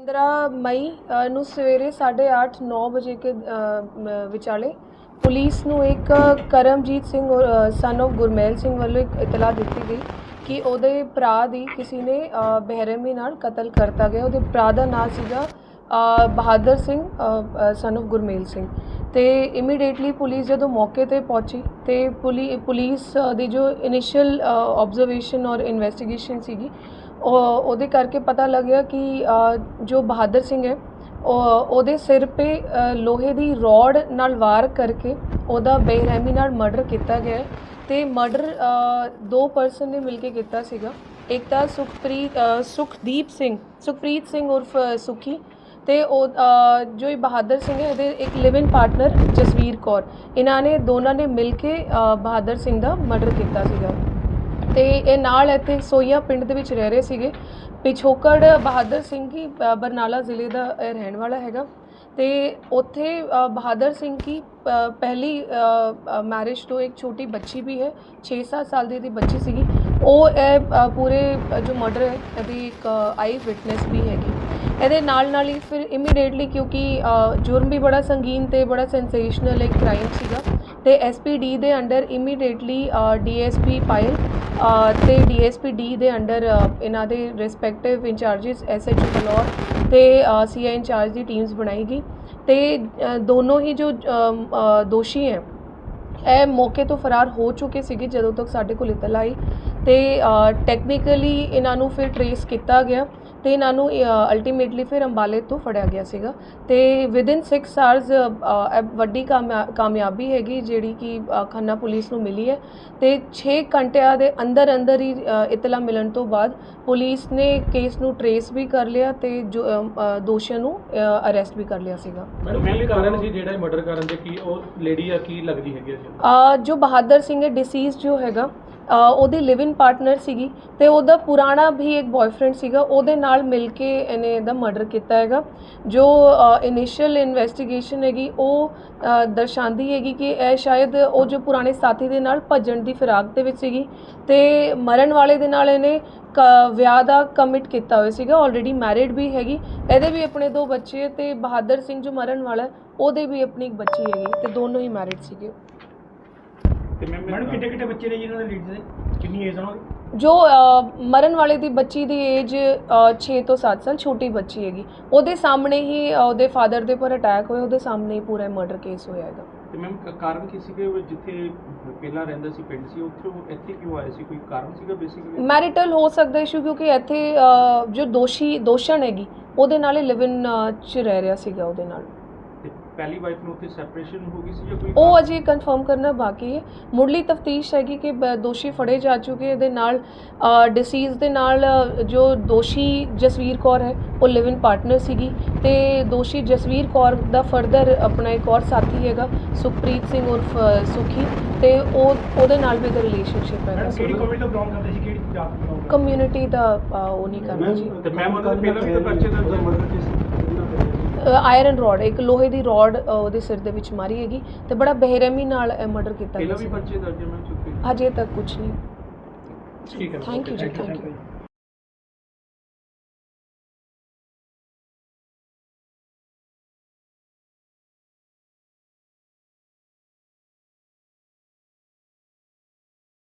15 ਮਈ ਨੂੰ ਸਵੇਰੇ 8:30 9 ਵਜੇ ਕੇ ਵਿਚਾਲੇ ਪੁਲਿਸ ਨੂੰ ਇੱਕ ਕਰਮਜੀਤ ਸਿੰਘ ਸਨ of ਗੁਰਮੇਲ ਸਿੰਘ ਵੱਲੋਂ ਇੱਕ ਇਤਲਾਹ ਦਿੱਤੀ ਗਈ ਕਿ ਉਹਦੇ ਭਰਾ ਦੀ ਕਿਸੇ ਨੇ ਬਹਿਰਮੀ ਨਾਲ ਕਤਲ ਕਰਤਾ ਗਿਆ। ਉਹਦੇ ਭਰਾ ਦਾ ਨਾਂ ਸੀਗਾ ਬਹਾਦਰ ਸਿੰਘ ਸਨ of ਗੁਰਮੇਲ ਸਿੰਘ। ਤੇ ਇਮੀਡੀਏਟਲੀ ਪੁਲਿਸ ਜਦੋਂ ਮੌਕੇ ਤੇ ਪਹੁੰਚੀ, ਤੇ ਪੁਲੀ, ਪੁਲਿਸ ਦੀ ਜੋ ਇਨੀਸ਼ੀਅਲ ਆਬਜ਼ਰਵੇਸ਼ਨ ਔਰ ਇਨਵੈਸਟੀਗੇਸ਼ਨ ਸੀਗੀ ਉਹਦੇ ਕਰਕੇ ਪਤਾ ਲੱਗਿਆ ਕਿ ਜੋ ਬਹਾਦਰ ਸਿੰਘ ਹੈ, ਉਹ, ਉਹਦੇ ਸਿਰ 'ਤੇ ਲੋਹੇ ਦੀ ਰੋਡ ਨਾਲ ਵਾਰ ਕਰਕੇ ਉਹਦਾ ਬੇਰਹਿਮੀ ਨਾਲ ਮਰਡਰ ਕੀਤਾ ਗਿਆ ਹੈ। ਤੇ ਮਰਡਰ ਦੋ ਪਰਸਨ ਨੇ ਮਿਲ ਕੇ ਕੀਤਾ ਸੀਗਾ। ਇੱਕ ਤਾਂ ਸੁਖਪ੍ਰੀਤ ਸੁਖਦੀਪ ਸਿੰਘ, ਸੁਖਪ੍ਰੀਤ ਸਿੰਘ ਉਰਫ ਸੁਖੀ ਤੇ ਉਹ ਜੋ ਇਹ ਬਹਾਦਰ ਸਿੰਘ ਹੈ ਇਹਦੇ ਇੱਕ live in partner Jasveer Kaur. ਇਹਨਾਂ ਨੇ, ਦੋਨਾਂ ਨੇ ਮਿਲ ਕੇ ਬਹਾਦਰ ਸਿੰਘ ਦਾ ਮਰਡਰ ਕੀਤਾ ਸੀਗਾ। ਤੇ ਇਹ ਨਾਲ ਇੱਥੇ ਸੋਈਆ ਪਿੰਡ ਦੇ ਵਿੱਚ ਰਹਿ ਰਹੇ ਸੀਗੇ। ਪਿਛੋਕੜ ਬਹਾਦਰ ਸਿੰਘ ਹੀ ਬਰਨਾਲਾ ਜ਼ਿਲ੍ਹੇ ਦਾ ਰਹਿਣ ਵਾਲਾ ਹੈਗਾ। ਤੇ ਉੱਥੇ ਬਹਾਦਰ ਸਿੰਘ ਕੀ ਪਹਿਲੀ ਮੈਰਿਜ ਤੋਂ ਇੱਕ ਛੋਟੀ ਬੱਚੀ ਵੀ ਹੈ। 6-7 ਸਾਲ ਦੀ ਇਹਦੀ ਬੱਚੀ ਸੀਗੀ। ਉਹ ਇਹ ਪੂਰੇ ਜੋ ਮਰਡਰ ਹੈ ਇਹਦੀ ਇੱਕ ਆਈ ਵਿਟਨੈਸ ਵੀ ਹੈਗੀ। ਇਹਦੇ ਨਾਲ ਨਾਲ ਹੀ ਫਿਰ ਇਮੀਡੀਏਟਲੀ ਕਿਉਂਕਿ ਜੁਰਮ ਵੀ ਬੜਾ ਸੰਗੀਨ ਤੇ ਬੜਾ ਸੈਂਸੇਸ਼ਨਲ ਇੱਕ ਕ੍ਰਾਈਮ ਸੀਗਾ। ਤੇ ਐਸਪੀਡੀ ਦੇ ਅੰਡਰ ਇਮੀਡੀਏਟਲੀ ਡੀਐਸਪੀ ਪਾਇਲ ਅ, ਤੇ ਡੀਐਸਪੀ ਡੀ ਦੇ ਅੰਡਰ ਇਹਨਾਂ ਦੇ ਰਿਸਪੈਕਟਿਵ ਇੰਚਾਰजेस ਐਸਐਚਓ ਬਲੌਰ ਤੇ ਸੀਆਈ ਇੰਚਾਰਜ ਦੀ ਟੀਮਸ ਬਣਾਈ ਗਈ। ਤੇ ਦੋਨੋਂ ਹੀ ਜੋ ਦੋਸ਼ੀ ਹੈ ਇਹ ਮੌਕੇ ਤੋਂ ਫਰਾਰ ਹੋ ਚੁੱਕੇ ਸੀਗੇ ਜਦੋਂ ਤੱਕ ਸਾਡੇ ਕੋਲ ਇਤਲਾ ਆਈ। ਤੇ ਟੈਕਨੀਕਲੀ ਇਹਨਾਂ ਨੂੰ ਫਿਰ ਟਰੇਸ ਕੀਤਾ ਗਿਆ ਤੇ ਇਹਨਾਂ ਨੂੰ ਅਲਟੀਮੇਟਲੀ ਫਿਰ ਅੰਬਾਲੇ ਤੋਂ ਫੜਿਆ ਗਿਆ ਸੀਗਾ ਤੇ ਵਿਦਿਨ 6 ਆਵਰਸ ਵੱਡੀ ਕਾਮਯਾ- ਕਾਮਯਾਬੀ ਹੈਗੀ ਜਿਹੜੀ ਕਿ ਖੰਨਾ ਪੁਲਿਸ ਨੂੰ ਮਿਲੀ ਹੈ ਤੇ 6 ਘੰਟਿਆਂ ਦੇ ਅੰਦਰ ਅੰਦਰ ਹੀ ਇਤਲਾ ਮਿਲਣ ਤੋਂ ਬਾਅਦ ਪੁਲਿਸ ਨੇ ਕੇਸ ਨੂੰ ਟਰੇਸ ਵੀ ਕਰ ਲਿਆ ਤੇ ਜੋ ਦੋਸ਼ੀਆਂ ਨੂੰ ਅਰੈਸਟ ਵੀ ਕਰ ਲਿਆ ਸੀਗਾ। ਮੈਡਮ ਮੇਨ ਕਾਰਨ ਸੀ ਜਿਹੜਾ ਮਰਡਰ ਕਰਨ ਦੇ? ਕੀ ਉਹ ਲੇਡੀ ਆ ਕੀ ਲੱਗਦੀ ਹੈਗੀ ਸੀ ਅ, ਜੋ ਬਹਾਦਰ ਸਿੰਘ ਹੈ ਡਿਸੀਜ਼ ਜੋ ਹੈਗਾ ਉਹਦੀ ਲਿਵ ਇਨ ਪਾਰਟਨਰ ਸੀਗੀ ਤੇ ਉਹਦਾ ਪੁਰਾਣਾ ਵੀ ਇੱਕ ਬॉयਫ੍ਰੈਂਡ ਸੀਗਾ, ਉਹਦੇ ਨਾਲ ਮਿਲ ਕੇ ਇਹਨੇ ਇਹਦਾ ਮਰਡਰ ਕੀਤਾ ਹੈਗਾ। ਜੋ ਇਨੀਸ਼ੀਅਲ ਇਨਵੈਸਟੀਗੇਸ਼ਨ ਹੈਗੀ, ਉਹ ਦਰਸਾਉਂਦੀ ਹੈਗੀ ਕਿ ਇਹ ਸ਼ਾਇਦ ਉਹ ਜੋ ਪੁਰਾਣੇ ਸਾਥੀ ਦੇ ਨਾਲ ਭੱਜਣ ਦੀ ਫਿਰਾਕ ਦੇ ਵਿੱਚ ਸੀਗੀ ਤੇ ਮਰਨ ਵਾਲੇ ਦੇ ਨਾਲ ਇਹਨੇ ਕ- ਵਿਆਹ ਦਾ ਕਮਿਟ ਕੀਤਾ ਹੋਇਆ ਸੀਗਾ ਆਲਰੇਡੀ ਮੈਰਿਡ ਵੀ ਹੈਗੀ। ਇਹਦੇ ਵੀ ਆਪਣੇ ਦੋ ਬੱਚੇ ਹੈ ਤੇ ਬਹਾਦਰ ਸਿੰਘ ਜੋ ਮਰਨ ਵਾਲਾ, ਉਹਦੇ ਵੀ ਆਪਣੀ ਇੱਕ ਬੱਚੀ ਹੈਗੀ ਤੇ ਦੋਨੋਂ ਹੀ ਮੈਰਿਡ ਸੀਗੇ। ਤੇ ਮੈਡਮ ਕਿੰਨੇ ਕਿੰਨੇ ਬੱਚੇ ਨੇ ਜਿਹਨਾਂ ਦੇ ਲੀਡ ਦੇ? ਕਿੰਨੀ ਏਜ ਉਹਨਾਂ ਦੀ? ਜੋ ਅ, ਮਰਨ ਵਾਲੇ ਦੀ ਬੱਚੀ ਦੀ ਏਜ 6 ਤੋਂ 7 ਸਾਲ ਛੋਟੀ ਬੱਚੀ ਹੈਗੀ। ਉਹਦੇ ਸਾਹਮਣੇ ਹੀ ਅ, ਉਹਦੇ ਫਾਦਰ ਦੇ ਉੱਪਰ ਅਟੈਕ ਹੋਇਆ ਉਹਦੇ ਸਾਹਮਣੇ ਹੀ ਪੂਰਾ ਮਰਡਰ ਕੇਸ ਹੋਇਆ ਹੈਗਾ ਤੇ ਮੈਮ ਕਾਰਨ ਕੀ ਸੀ ਕਿ ਉਹ ਜਿੱਥੇ ਪਹਿਲਾਂ ਰਹਿੰਦਾ ਸੀ ਪਿੰਡ ਸੀ ਉੱਥੇ ਉਹ ਇੱਥੇ ਕਿਉਂ ਆਇਆ ਸੀ? ਕੋਈ ਕਾਰਨ ਸੀਗਾ ਬੇਸਿਕਲੀ ਮੈਰਿਟਲ ਹੋ ਸਕਦਾ ਇਸ਼ੂ ਕਿਉਂਕਿ ਇੱਥੇ ਅ, ਜੋ ਦੋਸ਼ੀ ਦੋਸ਼ਣ ਹੈਗੀ ਉਹਦੇ ਨਾਲ ਹੀ ਲਿਵ ਇਨ ਚ ਰਹਿ ਰਿਹਾ ਸੀਗਾ ਉਹਦੇ ਨਾਲ। ਪਹਿਲੀ ਵਾਈਫ ਨੂੰ ਉੱਥੇ ਸੈਪਰੇਸ਼ਨ ਹੋ ਗਈ ਸੀ ਜਾਂ ਕੋਈ ਉਹ ਅਜੇ ਕਨਫਰਮ ਕਰਨਾ ਬਾਕੀ ਹੈ। ਮੁੱਢਲੀ ਤਫਤੀਸ਼ ਹੈਗੀ ਕਿ ਬ- ਦੋਸ਼ੀ ਫੜੇ ਜਾ ਚੁੱਕੇ ਇਹਦੇ ਨਾਲ ਡਿਸੀਜ਼ ਦੇ ਨਾਲ ਅ, ਜੋ ਦੋਸ਼ੀ ਜਸਵੀਰ ਕੌਰ ਹੈ ਉਹ ਲਿਵ ਇਨ ਪਾਰਟਨਰ ਸੀਗੀ। ਤੇ ਦੋਸ਼ੀ ਜਸਵੀਰ ਕੌਰ ਦਾ ਫਰਦਰ ਆਪਣਾ ਇੱਕ ਹੋਰ ਸਾਥੀ ਹੈਗਾ ਸੁਖਪ੍ਰੀਤ ਸਿੰਘ ਉਰਫ ਅ, ਸੁਖੀ। ਤੇ ਉਹ ਉਹਦੇ ਨਾਲ ਵੀ ਦਾ ਰਿਲੇਸ਼ਨਸ਼ਿਪ ਹੈਗਾ। ਮੈਡਮ ਕਿਹੜੀ ਕਮਿਊਨਿਟੀ ਤੋਂ ਬਿਲੋਂਗ ਕਰਦੇ ਸੀ? ਕਿਹੜੀ ਜਾਤ ਤੋਂ belong ਕਮਿਊਨਿਟੀ ਦਾ ਅ, ਉਹ ਨਹੀਂ ਕਰਨਾ ਜੀ। ਤੇ ਮੈਮ ਉਹਦਾ ਪਹਿਲਾਂ ਵੀ ਤਾਂ ਪਰਚੇ ਦਾ ਆਇਰਨ ਰੋਡ ਇੱਕ ਲੋਹੇ ਦੀ ਰੋਡ ਉਹਦੇ ਸਿਰ ਦੇ ਵਿੱਚ ਮਾਰੀ ਹੈਗੀ ਤੇ ਬੜਾ ਬੇਰਹਿਮੀ ਨਾਲ ਮਰਡਰ ਕੀਤਾ ਗਿਆ ਪਹਿਲਾਂ ਵੀ ਸੀ। ਪਰਚੇ ਦਰਜ ਹੈ ਮੈਮ ਚੁੱਕੇ ਹਜੇ ਤੱਕ ਕੁਝ ਨਹੀਂ। ਠੀਕ ਹੈ। Thank you ji thank you